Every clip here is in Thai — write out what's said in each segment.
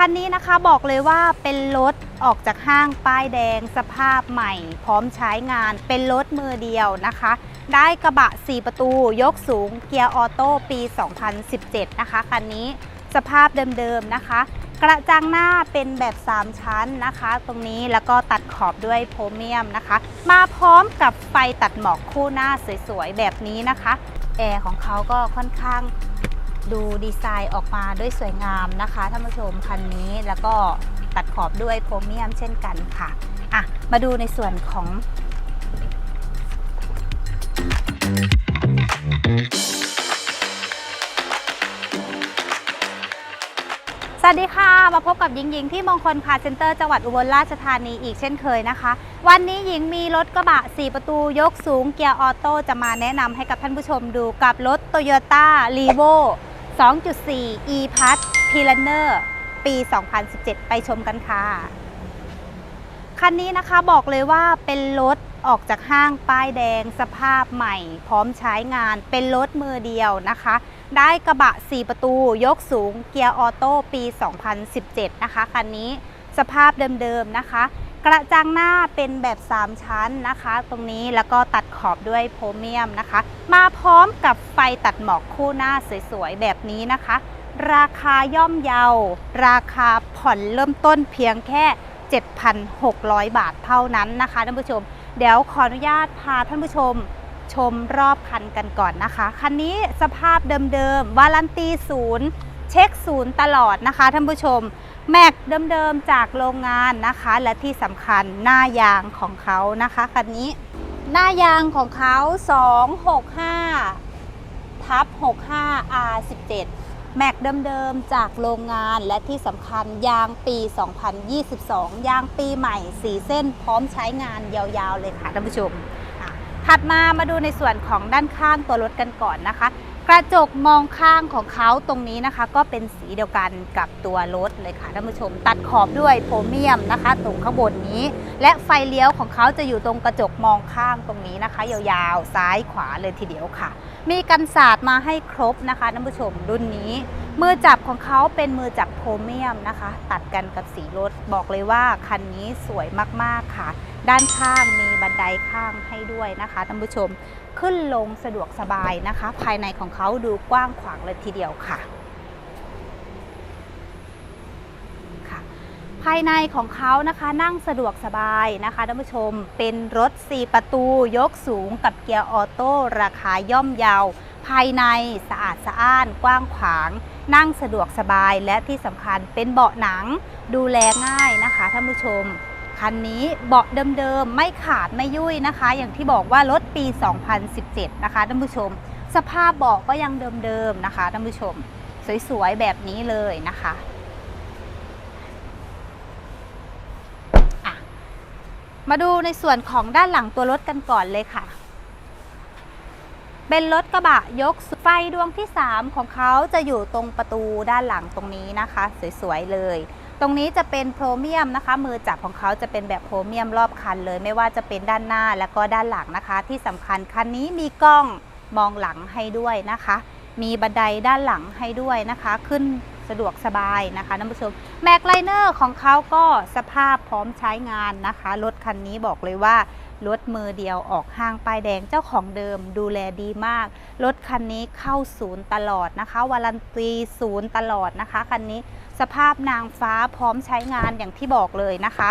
คันนี้นะคะบอกเลยว่าเป็นรถออกจากห้างป้ายแดงสภาพใหม่ พร้อมใช้งานเป็นรถมือเดียวนะคะ ได้กระบะ 4 ประตูยกสูงเกียร์ออโต้ปี 2017 นะคะคันนี้สภาพเดิมๆนะคะ กระจังหน้าเป็นแบบ 3 ชั้นนะคะ ตรงนี้แล้วก็ตัดขอบด้วยโพรเมียมนะคะ มาพร้อมกับไฟตัดหมอกคู่หน้าสวยๆ แบบนี้นะคะ แอร์ของเขาก็ค่อนข้าง ดูดีไซน์ออกมาด้วยสวยงามนะคะท่านผู้ชมคันนี้แล้วก็ตัดขอบด้วยโพรเมียมเช่นกันค่ะอะ มาดูในส่วนของสวัสดีค่ะ มาพบกับหญิงหญิงที่มงคลคาร์เซ็นเตอร์จังหวัดอุบลราชธานีอีกเช่นเคยนะคะ วันนี้หญิงมีรถกระบะ 4 ประตูยกสูงเกียร์ออโต้จะมาแนะนำให้กับท่านผู้ชมดูกับรถ Toyota r e v o 2.4 e p a s p i l a n e r ปี 2017 ไปชมกันค่ะ คันนี้นะคะบอกเลยว่าเป็นรถออกจากห้างป้ายแดงสภาพใหม่ พร้อมใช้งานเป็นรถมือเดียวนะคะ ได้กระบะ 4 ประตูยกสูงเกียร์ออโต้ปี 2017 นะคะ คันนี้สภาพเดิมๆนะคะ กระจังหน้าเป็นแบบ 3 ชั้นนะคะ ตรงนี้แล้วก็ตัดขอบด้วยโพรเมียมนะคะ มาพร้อมกับไฟตัดหมอกคู่หน้าสวยๆ แบบนี้นะคะ ราคาย่อมเยา ราคาผ่อนเริ่มต้นเพียงแค่ 7,600 บาทเท่านั้นนะคะท่านผู้ชม เดี๋ยวขออนุญาตพาท่านผู้ชมชมรอบคันกันก่อนนะคะ คันนี้สภาพเดิมๆ วารันตีศูนย์ เช็คศูนย์ตลอดนะคะท่านผู้ชม แม็กเดิมๆจากโรงงานนะคะ และที่สำคัญหน้ายางของเขานะคะคันนี้ หน้ายางของเขา 265ทับ65 R17 แม็กเดิมๆจากโรงงานและที่สำคัญยางปี 2022 ยางปีใหม่สีเส้นพร้อมใช้งานยาวๆเลยค่ะท่านผู้ชมอะถัดมามาดูในส่วนของด้านข้างตัวรถกันก่อนนะคะ กระจกมองข้างของเขาตรงนี้นะคะ ก็เป็นสีเดียวกันกับตัวรถเลยค่ะท่านผู้ชม ตัดขอบด้วยโพรเมียมนะคะ ตรงข้างบนนี้ และไฟเลี้ยวของเขาจะอยู่ตรงกระจกมองข้างตรงนี้นะคะ ยาวๆซ้ายขวาเลยทีเดียวค่ะ มีกันศาสตร์มาให้ครบนะคะท่านผู้ชมรุ่นนี้ มือจับของเขาเป็นมือจับโพรเมียมนะคะ ตัดกันกับสีรถบอกเลยว่าคันนี้สวยมากๆค่ะ ด้านข้างมีบันไดข้างให้ด้วยนะคะท่านผู้ชมขึ้นลงสะดวกสบายนะคะ ภายในของเขาดูกว้างขวางเลยทีเดียวค่ะค่ะ ภายในของเขานะคะนั่งสะดวกสบายนะคะท่านผู้ชมเป็นรถ 4 ประตูยกสูงกับเกียร์ออโต้ราคาย่อมเยา ภายในสะอาดสะอ้านกว้างขวาง นั่งสะดวกสบายและที่สำคัญเป็นเบาะหนังดูแลง่ายนะคะท่านผู้ชม คันนี้เบาะเดิมๆ ไม่ขาดไม่ยุ่ยนะคะ อย่างที่บอกว่ารถปี 2017 นะคะท่านผู้ชม สภาพเบาะก็ยังเดิมๆนะคะท่านผู้ชม สวยๆ แบบนี้เลยนะคะอะมาดูในส่วนของด้านหลังตัวรถกันก่อนเลยค่ะ เป็นรถกระบะยกสูงไฟดวงที่ 3 ของเขาจะอยู่ตรงประตูด้านหลังตรงนี้นะคะ สวยๆเลย ตรงนี้จะเป็นโพรเมียมนะคะ มือจับของเขาจะเป็นแบบโพรเมียมรอบคันเลย ไม่ว่าจะเป็นด้านหน้าแล้วก็ด้านหลังนะคะ ที่สำคัญคันนี้มีกล้องมองหลังให้ด้วยนะคะ มีบันไดด้านหลังให้ด้วยนะคะ ขึ้นสะดวกสบายนะคะท่านผู้ชมแม็กไลเนอร์ของเขาก็สภาพพร้อมใช้งานนะคะรถคันนี้บอกเลยว่า รถมือเดียวออกห้างป้ายแดงเจ้าของเดิมดูแลดีมาก รถคันนี้เข้าศูนย์ตลอดนะคะวารันตีศูนย์ตลอดนะคะคันนี้สภาพนางฟ้าพร้อมใช้งานอย่างที่บอกเลยนะคะ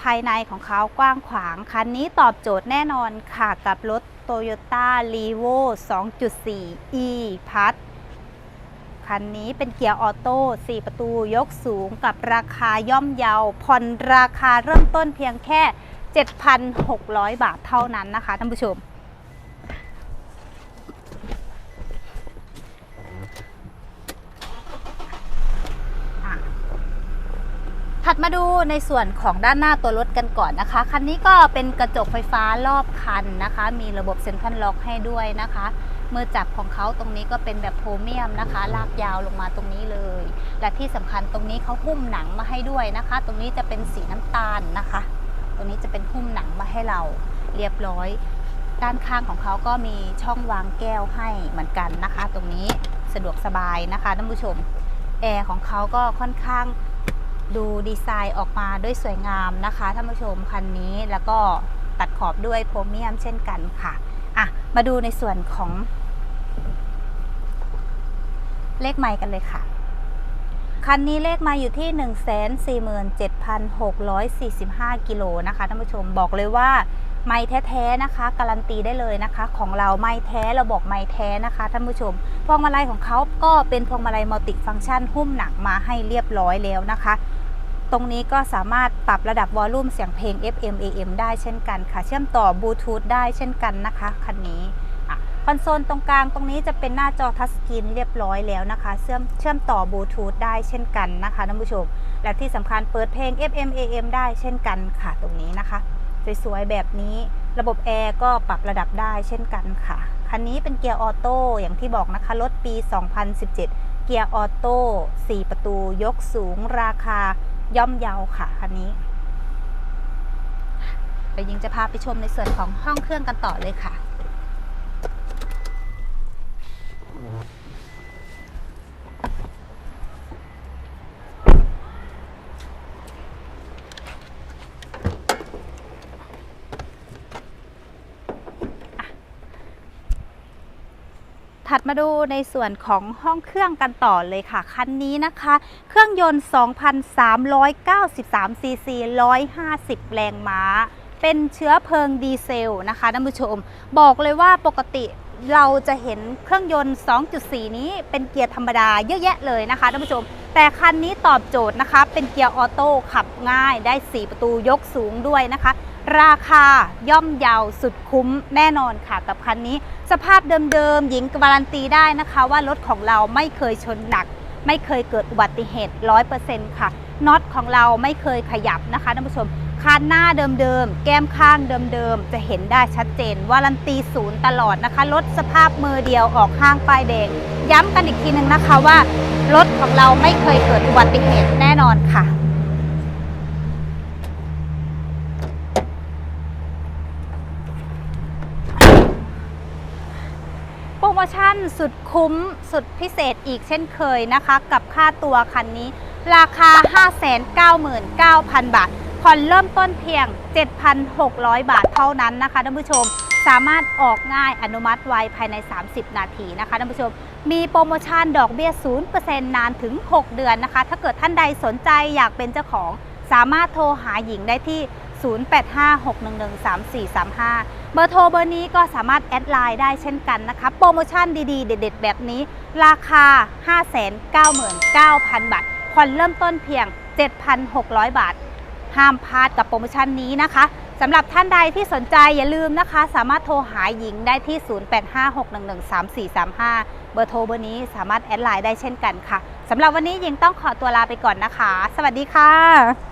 ภายในของเขากว้างขวาง คันนี้ตอบโจทย์แน่นอนค่ะกับรถ Toyota r e v o 2.4 e p a s คันนี้เป็นเกียร์ออโต้4ประตูยกสูงกับราคาย่อมเยาผ่อนราคาเริ่มต้นเพียงแค่ 7,600 บาทเท่านั้นนะคะท่านผู้ชม ถัดมาดูในส่วนของด้านหน้าตัวรถกันก่อนนะคะ คันนี้ก็เป็นกระจกไฟฟ้ารอบคันนะคะ มีระบบเซ็นทรัลล็อกให้ด้วยนะคะ มือจับของเขาตรงนี้ก็เป็นแบบโพรเมียมนะคะ ลากยาวลงมาตรงนี้เลย และที่สำคัญตรงนี้เขาหุ้มหนังมาให้ด้วยนะคะ ตรงนี้จะเป็นสีน้ำตาลนะคะ ตรงนี้จะเป็นหุ้มหนังมาให้เราเรียบร้อย ด้านข้างของเขาก็มีช่องวางแก้วให้เหมือนกันนะคะ ตรงนี้สะดวกสบายนะคะท่านผู้ชมแอร์ของเขาก็ค่อนข้างดูดีไซน์ออกมาด้วยสวยงามนะคะท่านผู้ชมคันนี้แล้วก็ตัดขอบด้วยโพรเมียมเช่นกันค่ะอะ มาดูในส่วนของ เลขไมค์กันเลยค่ะ คันนี้เลขมาอยู่ที่ 147,645 กิโลนะคะท่านผู้ชมบอกเลยว่าไม้แท้ๆนะคะ การันตีได้เลยนะคะ ของเราไม้แท้เราบอกไม้แท้นะคะท่านผู้ชม พวงมาลัยของเขาก็เป็นพวงมาลัยมัลติฟังก์ชันหุ้มหนังมาให้เรียบร้อยแล้วนะคะ ตรงนี้ก็สามารถปรับระดับวอลลุ่มเสียงเพลง FM AM ได้เช่นกันค่ะ เชื่อมต่อบลูทูธได้เช่นกันนะคะคันนี้ คอนโซลตรงกลางตรงนี้จะเป็นหน้าจอทัชสกรีนเรียบร้อยแล้วนะคะเชื่อมเชื่อมต่อบลูทูธได้เช่นกันนะคะท่านผู้ชม และที่สำคัญเปิดเพลง FM AM ได้เช่นกันค่ะตรงนี้นะคะ สวยๆแบบนี้ระบบแอร์ก็ปรับระดับได้เช่นกันค่ะ คันนี้เป็นเกียร์ออโต้อย่างที่บอกนะคะรถปี 2017 เกียร์ออโต้4ประตูยกสูงราคาย่อมเยาค่ะคันนี้เดี๋ยวยิงจะพาไปชมในส่วนของห้องเครื่องกันต่อเลยค่ะ ถัดมาดูในส่วนของห้องเครื่องกันต่อเลยค่ะ คันนี้นะคะ เครื่องยนต์ 2,393 ซีซี 150 แรงม้า เป็นเชื้อเพลิงดีเซลนะคะท่านผู้ชม บอกเลยว่าปกติเราจะเห็นเครื่องยนต์ 2.4 นี้เป็นเกียร์ธรรมดาเยอะแยะเลยนะคะท่านผู้ชม แต่คันนี้ตอบโจทย์นะคะ เป็นเกียร์ออโต้ขับง่ายได้ 4 ประตูยกสูงด้วยนะคะ ราคาย่อมเยาวสุดคุ้มแน่นอนค่ะกับคันนี้ สภาพเดิมๆหญิงการันตีได้นะคะ ว่ารถของเราไม่เคยชนหนัก ไม่เคยเกิดอุบัติเหตุ 100%ค่ะน็อตของเราไม่เคยขยับนะคะท่านผู้ชมคานหน้าเดิมๆ แก้มข้างเดิมๆ จะเห็นได้ชัดเจนวารันตีศูนย์ตลอดนะคะ รถสภาพมือเดียวออกห้างป้ายแดง ย้ำกันอีกทีหนึ่งนะคะว่า รถของเราไม่เคยเกิดอุบัติเหตุแน่นอนค่ะ โปรโมชั่นสุดคุ้มสุดพิเศษอีกเช่นเคยนะคะ กับค่าตัวคันนี้ ราคา 599,000 บาทผ่อนเริ่มต้นเพียง 7,600 บาทเท่านั้นนะคะท่านผู้ชมสามารถออกง่ายอนุมัติไวภายใน 30 นาทีนะคะท่านผู้ชม มีโปรโมชั่นดอกเบี้ย 0%นานถึง 6 เดือนนะคะ ถ้าเกิดท่านใดสนใจอยากเป็นเจ้าของ สามารถโทรหาหญิงได้ที่ 0856113435 เบอร์โทรเบอร์นี้ก็สามารถแอดไลน์ได้เช่นกันนะคะ โปรโมชั่นดีๆ เด็ด ๆ แบบนี้ ราคา 599,000 บาทผ่อนเริ่มต้นเพียง 7,600 บาท ห้ามพลาดกับโปรโมชั่นนี้นะคะสำหรับท่านใดที่สนใจอย่าลืมนะคะ สามารถโทรหาหญิงได้ที่ 0856113435 เบอร์โทรเบอร์นี้สามารถแอดไลน์ได้เช่นกันค่ะสำหรับวันนี้หญิงต้องขอตัวลาไปก่อนนะคะ สวัสดีค่ะ